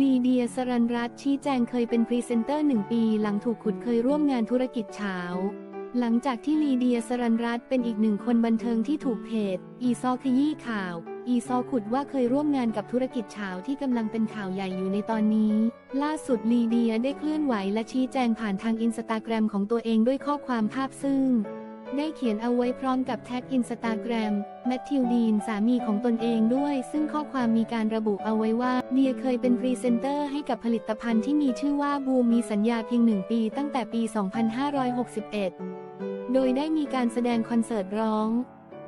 ลีเดียสรันรัตชี้แจงเคยเป็นพรีเซนเตอร์หนึ่งปีหลังถูกขุดเคยร่วมงานธุรกิจเฉาหลังจากที่ลีเดียสรันรัตเป็นอีกหนึ่งคนบันเทิงที่ถูกเพจ อีซอขยี้ข่าว อีซอขุดว่าเคยร่วมงานกับธุรกิจเฉาที่กำลังเป็นข่าวใหญ่อยู่ในตอนนี้ ล่าสุดลีเดียได้เคลื่อนไหวและชี้แจงผ่านทางอินสตาแกรมของตัวเองด้วยข้อความภาพซึ่ง ได้เขียนเอาไว้พร้อมกับแท็กอินสตาแกรมแมทธิวดีนสามีของตนเองด้วย ซึ่งข้อความมีการระบุเอาไว้ว่าเดียเคยเป็นพรีเซนเตอร์ให้กับผลิตภัณฑ์ที่มีชื่อว่าบูมมีสัญญาเพียงหนึ่งปีตั้งแต่ปี 2561 โดยได้มีการแสดงคอนเสิร์ตร้อง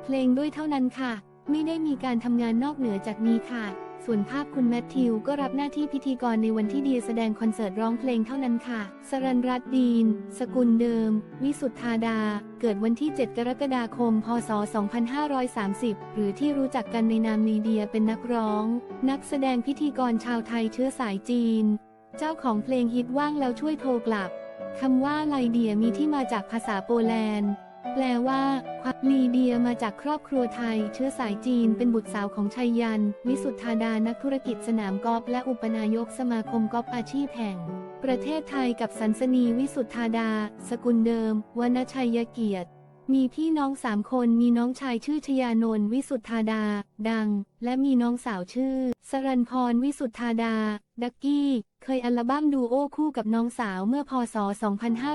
เพลงด้วยเท่านั้นค่ะ ไม่ได้มีการทำงานนอกเหนือจากนี้ค่ะ ส่วนภาพคุณแมทธิวก็รับหน้าที่พิธีกรในวันที่เดียแสดงคอนเสิร์ตร้องเพลงเท่านั้นค่ะ สรันรัตดีน สกุลเดิม วิสุทธาดา เกิดวันที่ 7 กรกฎาคม พศ 2530 หรือที่รู้จักกันในนามลีเดียเป็นนักร้อง นักแสดงพิธีกรชาวไทยเชื้อสายจีน เจ้าของเพลงฮิตว่างแล้วช่วยโทรกลับคำว่าไลเดียมีที่มาจากภาษาโปแลนด์ แปลว่าความลีเดียมาจากครอบครัวไทย เชื้อสายจีนเป็นบุตรสาวของชัยยัน วิสุทธาดานักธุรกิจสนามกอล์ฟและอุปนายกสมาคมกอล์ฟอาชีพแห่ง ประเทศไทยกับสันสนีวิสุทธาดา สกุลเดิมวรรณชัยเกียรติ มีพี่น้องสามคน มีน้องชายชื่อชยานนท์วิสุทธาดา ดัง และมีน้องสาวชื่อ สรันพรวิสุทธาดา ดักกี้ เคยอัลบั้มดูโอคู่กับน้องสาวเมื่อพศ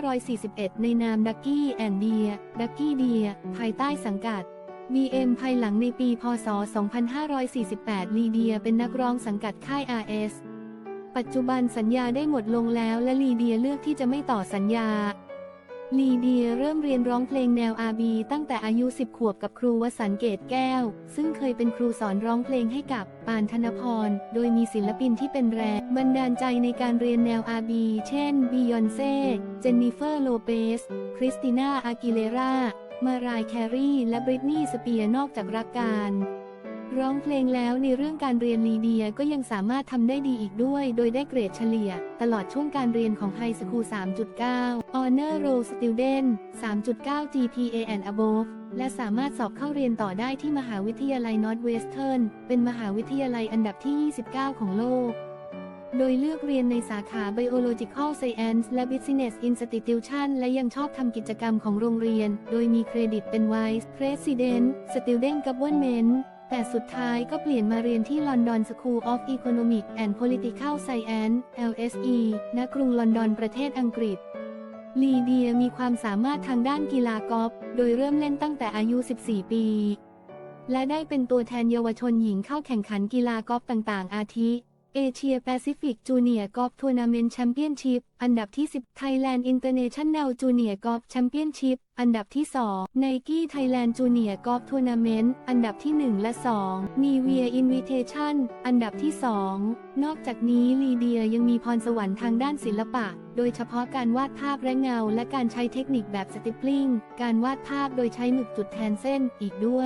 2541 ในนามดักกี้แอนเดีย ดักกี้เดีย ภายใต้สังกัด BM ภายหลังในปี พศ 2548 ลีเดียเป็นนักร้องสังกัดค่าย RS ปัจจุบันสัญญาได้หมดลงแล้วและลีเดียเลือกที่จะไม่ต่อสัญญา ลีเดียเริ่มเรียนร้องเพลงแนว R&B ตั้งแต่อายุ 10 ขวบกับครูวสันต์เกตแก้ว ซึ่งเคยเป็นครูสอนร้องเพลงให้กับปานธนพร โดยมีศิลปินที่เป็นแรงบันดาลใจในการเรียนแนว R&B เช่นบียอนเซ่เจนนิเฟอร์โลเปส คริสติน่าอากิเลรา มารายแครีและบริตนีย์สเปียร์นอกจากรักการ ร้องเพลงแล้วในเรื่องการเรียนลีเดียก็ยังสามารถทำได้ดีอีกด้วย โดยได้เกรดเฉลี่ย ตลอดช่วงการเรียนของไฮสคูล 3.9 Honor Roll Student 3.9 GPA and above และสามารถสอบเข้าเรียนต่อได้ที่มหาวิทยาลัย Northwestern เป็นมหาวิทยาลัยอันดับที่ 29 ของโลก โดยเลือกเรียนในสาขา Biological Science และ Business Institution และยังชอบทำกิจกรรมของโรงเรียน โดยมีเครดิตเป็น Vice President Student Government แต่สุดท้ายก็เปลี่ยนมาเรียนที่ London School of Economic and Political Science LSE ณ กรุงลอนดอนประเทศอังกฤษ ลีเดียมีความสามารถทางด้านกีฬากอล์ฟ โดยเริ่มเล่นตั้งแต่อายุ 14 ปี และได้เป็นตัวแทนเยาวชนหญิงเข้าแข่งขันกีฬากอล์ฟต่างๆ อาทิ เอเชียแปซิฟิกจูเนียร์กอล์ฟทัวร์นาเมนต์แชมเปี้ยนชิพอันดับที่ 10 Thailand International Junior Golf Championship อันดับที่2 Nike Thailand Junior Golf Tournament อันดับที่ 1 และ2 Nivea Invitation อันดับที่ 2 นอกจากนี้ลีเดียยังมีพรสวรรค์ทางด้านศิลปะ โดยเฉพาะการวาดภาพและเงา และการใช้เทคนิคแบบสติปลิงการวาดภาพโดยใช้หมึกจุดแทนเส้นอีกด้วย